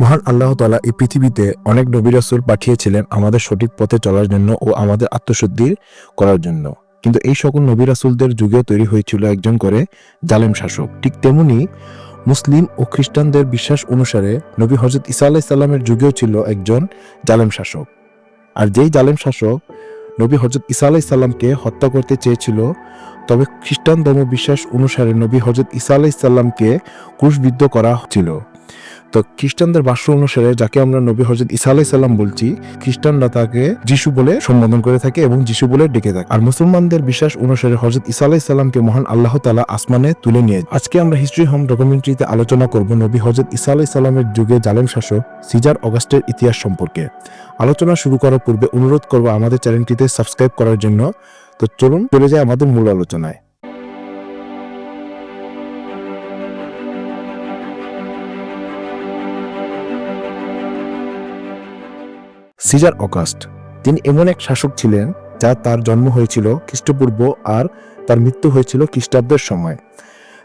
মহান আল্লাহ তালা এই পৃথিবীতে অনেক নবী রাসূল পাঠিয়েছিলেন আমাদের সঠিক পথে চলার জন্য ও আমাদের আত্মশুদ্ধি করার জন্য। কিন্তু এই সকল নবী রাসূলদের যুগেও তৈরি হয়েছিল একজন করে জালেম শাসক। ঠিক তেমনি মুসলিম ও খ্রিস্টানদের বিশ্বাস অনুসারে নবী হজরত ইসা সাল্লামের যুগেও ছিল একজন জালেম শাসক। আর যেই জালেম শাসক নবী হজরত ইসা আলাহ সাল্লামকে হত্যা করতে চেয়েছিল, তবে খ্রিস্টান ধর্ম বিশ্বাস অনুসারে নবী হজরত ইসা আলাহ সাল্লামকে ক্রুশবিদ্ধ করা ছিল তো খ্রিস্টানদের ভাষ্য অনুসারে যাকে আমরা নবী হজরত ইসা আলাই সাল্লাম বলছি, খ্রিস্টানরা তাকে যিশু বলে সম্বোধন করে থাকে এবং যিশু বলে ডেকে থাকে। আর মুসলমানদের বিশ্বাস অনুসারে হজরত ইসা আলাই সাল্লামকে মহান আল্লাহ তালা আসমানে তুলে নিয়ে আজকে আমরা হিস্ট্রি হোম ডকুমেন্টারিতে আলোচনা করব নবী হজরত ইসা আলাই সাল্লামের যুগে জালেম শাসক সিজার অগাস্টের ইতিহাস সম্পর্কে। আলোচনা শুরু করার পূর্বে অনুরোধ করব আমাদের চ্যানেলটিতে সাবস্ক্রাইব করার জন্য। তো চলুন চলে যায় আমাদের মূল আলোচনায়। Caesar August. তিনি এমন এক শাসক ছিলেন, যা তার জন্ম হয়েছিল খ্রিস্টপূর্ব আর তার মৃত্যু হয়েছিল খ্রিস্টাব্দের সময়।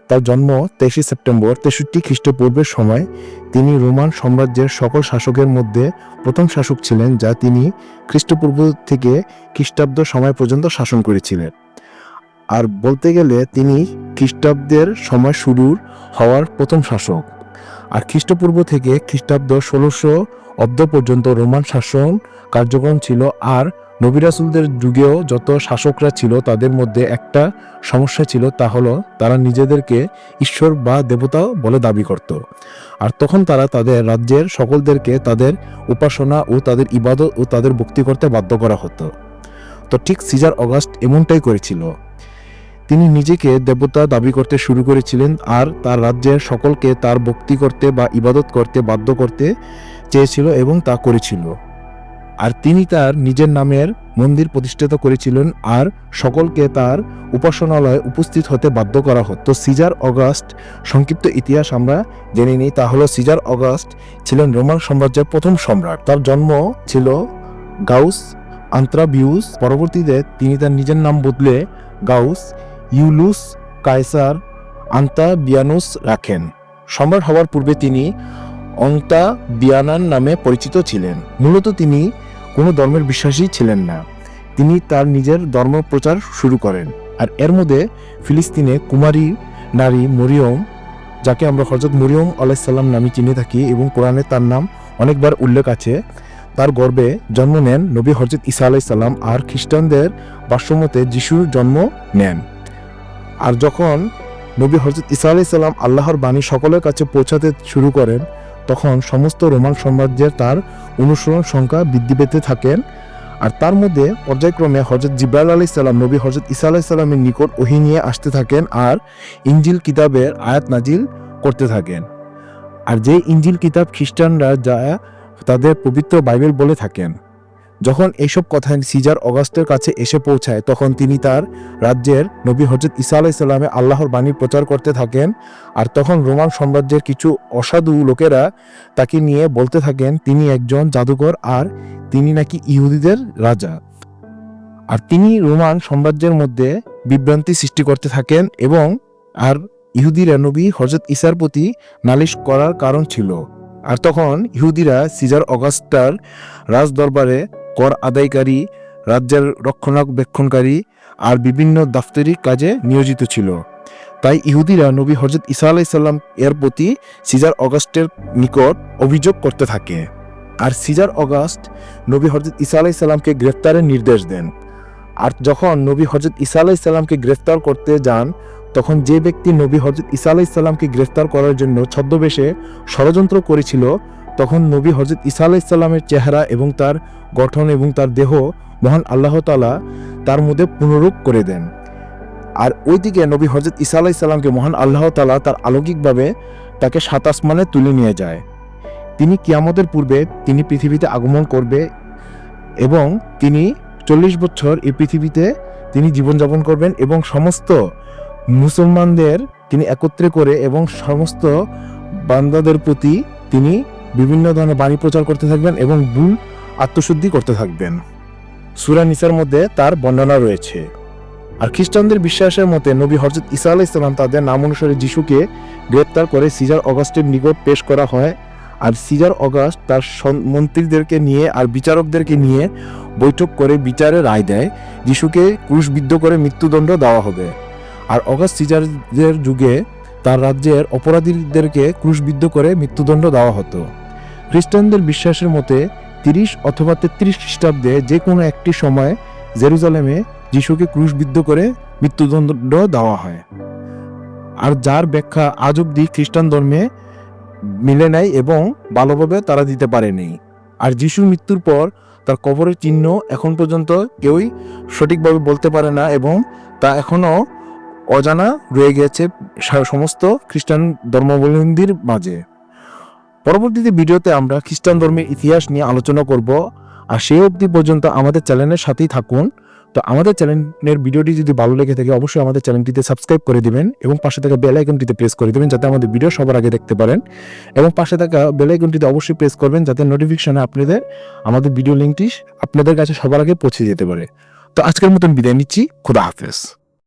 তার জন্ম তেইশে সেপ্টেম্বর, তেষট্টি খ্রিস্টপূর্বের সময়। তিনি রোমান সাম্রাজ্যের সকল শাসকের মধ্যে প্রথম শাসক ছিলেন, যা তিনি খ্রিস্টপূর্ব থেকে খ্রিস্টাব্দ সময় পর্যন্ত শাসন করেছিলেন। আর বলতে গেলে, তিনি খ্রিস্টাব্দের সময় শুরুর হওয়ার প্রথম শাসক। আর খ্রিস্টপূর্ব থেকে খ্রিস্টাব্দ ষোলোশো অব্দ পর্যন্ত রোমান শাসন কার্যক্রম ছিল আর নবিরাসুলদের যুগেও যত শাসকরা ছিল তাদের মধ্যে একটা সমস্যা ছিল তা হলো তারা নিজেদেরকে ঈশ্বর বা দেবতা বলে দাবি করত। আর তখন তারা তাদের রাজ্যের সকলদেরকে তাদের উপাসনা ও তাদের ইবাদত ও তাদের ভক্তি করতে বাধ্য করা হতো। তো ঠিক সিজার অগাস্ট এমনটাই করেছিল। তিনি নিজেকে দেবতা দাবি করতে শুরু করেছিলেন আর তার রাজ্যের সকলকে তার ভক্তি করতে বা ইবাদত করতে বাধ্য করতে চেয়েছিল এবং তা করেছিল। আর তিনি তার নিজের নামের মন্দির প্রতিষ্ঠিত করেছিলেন আর সকলকে তার উপাসনালয়ে উপস্থিত হতে বাধ্য করা হতো। সিজার অগাস্ট সংক্ষিপ্ত ইতিহাস আমরা জেনে নিই। তা হলো সিজার অগাস্ট ছিলেন রোমান সাম্রাজ্যের প্রথম সম্রাট। তার জন্ম ছিল গাউস আন্ত্রাবিউস। পরবর্তীতে তিনি তার নিজের নাম বদলে গাউস ইউলুস, কায়সার আন্তা বিয়ানুস রাখেন। সম্রাট হওয়ার পূর্বে তিনি অন্তা বিয়ানান নামে পরিচিত ছিলেন। মূলত তিনি কোনো ধর্মের বিশ্বাসী ছিলেন না। তিনি তার নিজের ধর্ম প্রচার শুরু করেন। আর এর মধ্যে ফিলিস্তিনে কুমারী নারী মরিয়ম, যাকে আমরা হজরত মরিয়ম আলাইসাল্লাম নামে চিনে থাকি এবং কোরআনে তার নাম অনেকবার উল্লেখ আছে, তার গর্বে জন্ম নেন নবী হজরত ইসা আলাইসাল্লাম আর খ্রিস্টানদের বাস্যমতে যিশুর জন্ম নেন। আর যখন নবী হজরত ইসা আলাইসাল্লাম আল্লাহর বাণী সকলের কাছে পৌঁছাতে শুরু করেন, তখন সমস্ত রোমান সাম্রাজ্যের তার অনুসরণ সংখ্যা বৃদ্ধি পেতে থাকেন। আর তার মধ্যে পর্যায়ক্রমে হজরত জিব্রাইল আলি সাল্লাম নবী হজরত ইসা আলাহি সাল্লামের নিকট ওহি নিয়ে আসতে থাকেন আর ইঞ্জিল কিতাবের আয়াত নাজিল করতে থাকেন। আর যে ইঞ্জিল কিতাব খ্রিস্টানরা যা তাদের পবিত্র বাইবেল বলে থাকেন। যখন এইসব কথা সিজার অগাস্টের কাছে এসে পৌঁছায়, তখন তিনি তার রাজ্যের নবী হজরত ইসা আলাহি সাল্লামে আল্লাহর বাণী প্রচার করতে থাকেন আর তখন রোমান সাম্রাজ্যের কিছু অসাধু লোকেরা তাকে নিয়ে বলতে থাকেন, তিনি একজন জাদুকর আর তিনি নাকি ইহুদিদের রাজা। আর তিনি রোমান সাম্রাজ্যের মধ্যে বিভ্রান্তি সৃষ্টি করতে থাকেন এবং আর ইহুদিরা নবী হজরত ইসার প্রতি নালিশ করার কারণ ছিল। আর তখন ইহুদিরা সিজার অগাস্টার রাজ দরবারে কর আদায়কারী, রাজ্যের রক্ষণাবেক্ষণকারী আর বিভিন্ন দাপ্তরিক কাজে নিয়োজিত ছিল। তাই ইহুদিরা নবী হজরত ইসা আলাইসাল্লাম এর প্রতি সিজার অগাস্টের নিকট অভিযোগ করতে থাকে। আর সিজার অগাস্ট নবী হজরত ইসা আলাইসাল্লামকে গ্রেফতারের নির্দেশ দেন। আর যখন নবী হজরত ইসা আলাইসাল্লামকে গ্রেফতার করতে যান, তখন যে ব্যক্তি নবী হজরত ইসা আলাইসাল্লামকে গ্রেফতার করার জন্য ছদ্মবেশে ষড়যন্ত্র করেছিল তখন নবী হজরত ইসা আলাহ আলাইসাল্লামের চেহারা এবং তার গঠন এবং তার দেহ মহান আল্লাহ তালা তার মধ্যে পুনরূপ করে দেন। আর ওইদিকে নবী হজরত ইসা আলাহি সাল্লামকে মহান আল্লাহ তালা তার আলৌকিকভাবে তাকে সাত আসমানে তুলে নিয়ে যায়। তিনি কিয়ামতের পূর্বে তিনি পৃথিবীতে আগমন করবে এবং তিনি চল্লিশ বছর এই পৃথিবীতে তিনি জীবনযাপন করবেন এবং সমস্ত মুসলমানদের তিনি একত্রে করে এবং সমস্ত বান্দাদের প্রতি তিনি বিভিন্ন ধরনের বাণী প্রচার করতে থাকবেন এবং ভুল আত্মশুদ্ধি করতে থাকবেন। সুরা নিসার মধ্যে তার বর্ণনা রয়েছে। আর খ্রিস্টানদের বিশ্বাসের মতে নবী হজরত ইসা আলাহ ইসলাম তাদের নাম অনুসারে যিশুকে গ্রেপ্তার করে সিজার অগাস্টের নিকট পেশ করা হয় আর সিজার অগাস্ট তার মন্ত্রীদেরকে নিয়ে আর বিচারকদেরকে নিয়ে বৈঠক করে বিচারে রায় দেয়, যিশুকে ক্রুশবিদ্ধ করে মৃত্যুদণ্ড দেওয়া হবে। আর অগাস্ট সিজারের যুগে তার রাজ্যের অপরাধীদেরকে ক্রুশবিদ্ধ করে মৃত্যুদণ্ড দেওয়া হতো। খ্রিস্টানদের বিশ্বাসের মতে তিরিশ অথবা তেত্রিশ খ্রিস্টাব্দে যে কোনো একটি সময় জেরুজালেমে যিশুকে ক্রুশবিদ্ধ করে মৃত্যুদণ্ড দেওয়া হয়। আর যার ব্যাখ্যা আজ অব্দি খ্রিস্টান ধর্মে মিলে নাই এবং ভালোভাবে তারা দিতে পারেনি। আর যিশুর মৃত্যুর পর তার কবরের চিহ্ন এখন পর্যন্ত কেউই সঠিকভাবে বলতে পারে না এবং তা এখনও অজানা রয়ে গেছে সমস্ত খ্রিস্টান ধর্মাবলম্বীর মাঝে। পরবর্তীতে ভিডিওতে আমরা খ্রিস্টান ধর্মের ইতিহাস নিয়ে আলোচনা করব। আর সেই অবধি পর্যন্ত আমাদের চ্যানেলের সাথেই থাকুন। তো আমাদের চ্যানেলের ভিডিওটি যদি ভালো লেগে থাকে, অবশ্যই আমাদের চ্যানেলটিতে সাবস্ক্রাইব করে দিবেন এবং পাশে থাকা বেল আইকনটিতে প্রেস করে দিবেন যাতে আমাদের ভিডিও সবার আগে দেখতে পারেন। এবং পাশে থাকা বেল আইকনটিতে অবশ্যই প্রেস করবেন যাতে নোটিফিকেশনে আপনাদের, আমাদের ভিডিও লিঙ্কটি আপনাদের কাছে সবার আগে পৌঁছে যেতে পারে। তো আজকের মতন বিদায় নিচ্ছি। খুদা হাফেজ।